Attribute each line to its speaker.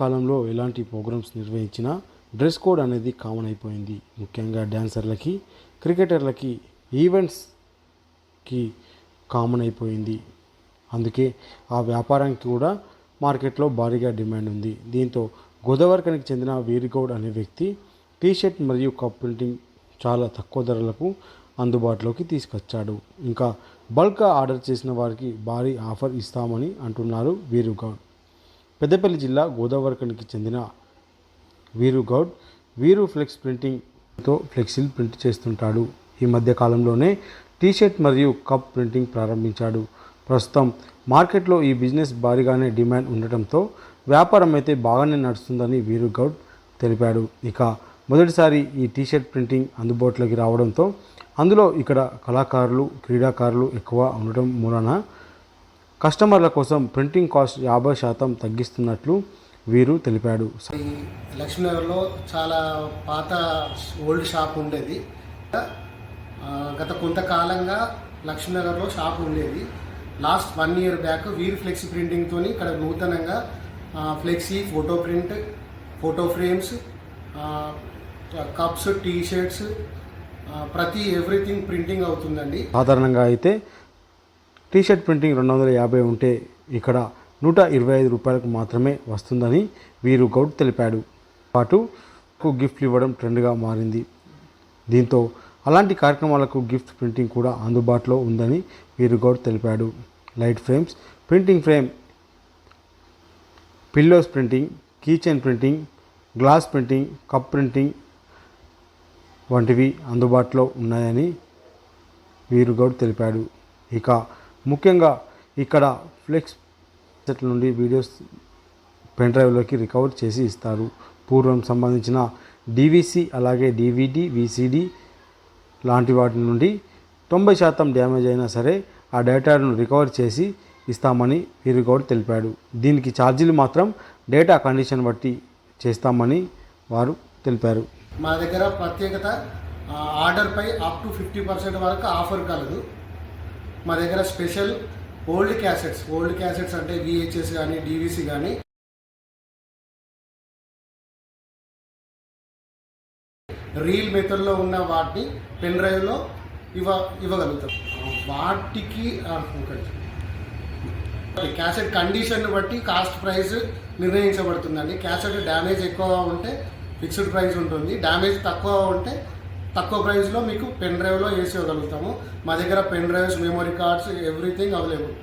Speaker 1: కాలంలో ఎలాంటి ప్రోగ్రామ్స్ నిర్వహించినా డ్రెస్ కోడ్ అనేది కామన్ అయిపోయింది. ముఖ్యంగా డ్యాన్సర్లకి క్రికెటర్లకి ఈవెంట్స్కి కామన్ అయిపోయింది. అందుకే ఆ వ్యాపారానికి కూడా మార్కెట్లో భారీగా డిమాండ్ ఉంది. దీంతో గోదావరికనికి చెందిన వీరిగౌడ్ అనే వ్యక్తి టీషర్ట్ మరియు కప్ ప్రింటింగ్ చాలా తక్కువ ధరలకు అందుబాటులోకి తీసుకొచ్చాడు. ఇంకా బల్క్గా ఆర్డర్ చేసిన వారికి భారీ ఆఫర్ ఇస్తామని అంటున్నారు వీరుగౌడ్. పెద్దపల్లి జిల్లా గోదావరికనికి చెందిన వీరు గౌడ్. వీరు ఫ్లెక్స్ ప్రింటింగ్తో ఫ్లెక్సీలు ప్రింట్ చేస్తుంటాడు. ఈ మధ్య కాలంలోనే టీషర్ట్ మరియు కప్ ప్రింటింగ్ ప్రారంభించాడు. ప్రస్తుతం మార్కెట్లో ఈ బిజినెస్ భారీగానే డిమాండ్ ఉండటంతో వ్యాపారం అయితే బాగానే నడుస్తుందని వీరు గౌడ్ తెలిపాడు. ఇక మొదటిసారి ఈ టీషర్ట్ ప్రింటింగ్ అందుబాటులోకి రావడంతో అందులో ఇక్కడ కళాకారులు క్రీడాకారులు ఎక్కువ ఉండటం మూలన కస్టమర్ల కోసం ప్రింటింగ్ కాస్ట్ యాభై శాతం తగ్గిస్తున్నట్లు వీరు తెలిపాడు.
Speaker 2: లక్ష్మీనగర్లో చాలా పాత ఓల్డ్ షాప్ ఉండేది. గత కొంతకాలంగా లక్ష్మీనగర్లో షాప్ ఉండేది. Last one year back Veer flexi ప్రింటింగ్తో ఇక్కడ నూతనంగా flexi photo print photo frames cups T shirts ప్రతి ఎవ్రీథింగ్ ప్రింటింగ్ అవుతుందండి.
Speaker 1: సాధారణంగా అయితే టీషర్ట్ ప్రింటింగ్ రెండు వందల యాభై ఉంటే ఇక్కడ నూట ఇరవై ఐదు రూపాయలకు మాత్రమే వస్తుందని వీరు గౌడ్ తెలిపాడు. పాటు గిఫ్ట్లు ఇవ్వడం ట్రెండ్గా మారింది. దీంతో అలాంటి కార్యక్రమాలకు గిఫ్ట్ ప్రింటింగ్ కూడా అందుబాటులో ఉందని వీరు గౌడ్ తెలిపాడు. Light frames printing frame pillows printing keychain printing glass printing cup printing వంటివి అందుబాటులో ఉన్నాయని వీరుగౌడ్ తెలిపాడు. ఇక ముఖ్యంగా ఇక్కడ ఫ్లెక్స్ సెట్ల నుండి వీడియోస్ పెన్ డ్రైవ్లోకి రికవర్ చేసి ఇస్తారు. పూర్వం సంబంధించిన డివిసి అలాగే డివిడి విసిడి లాంటి వాటి నుండి తొంభై శాతం డ్యామేజ్ అయినా సరే ఆ డేటాను రికవర్ చేసి ఇస్తామని వీరు గౌడ్ తెలిపాడు దీనికి ఛార్జీలు మాత్రం డేటా కండిషన్ బట్టి చేస్తామని వారు తెలిపారు.
Speaker 2: మా దగ్గర ప్రత్యేకత ఆర్డర్పై అప్ టు ఫిఫ్టీ పర్సెంట్ వరకు ఆఫర్ కలదు. మా దగ్గర special old cassettes old cassettes అంటే విహెచ్ఎస్ కానీ డివిసి కానీ రీల్ మెథడ్లో ఉన్న వాటిని పెన్ డ్రైవ్లో ఇవ్వ ఇవ్వగలుగుతాం. వాటికి క్యాసెట్ కండిషన్ బట్టి కాస్ట్ ప్రైస్ నిర్ణయించబడుతుందండి. క్యాసెట్ డ్యామేజ్ ఎక్కువగా ఉంటే ఫిక్స్డ్ ప్రైస్ ఉంటుంది. డ్యామేజ్ తక్కువ ఉంటే తక్కువ ప్రైస్లో మీకు పెన్ డ్రైవ్లో వేసి ఇవ్వగలుగుతాము. మా దగ్గర pen drives memory cards everything available.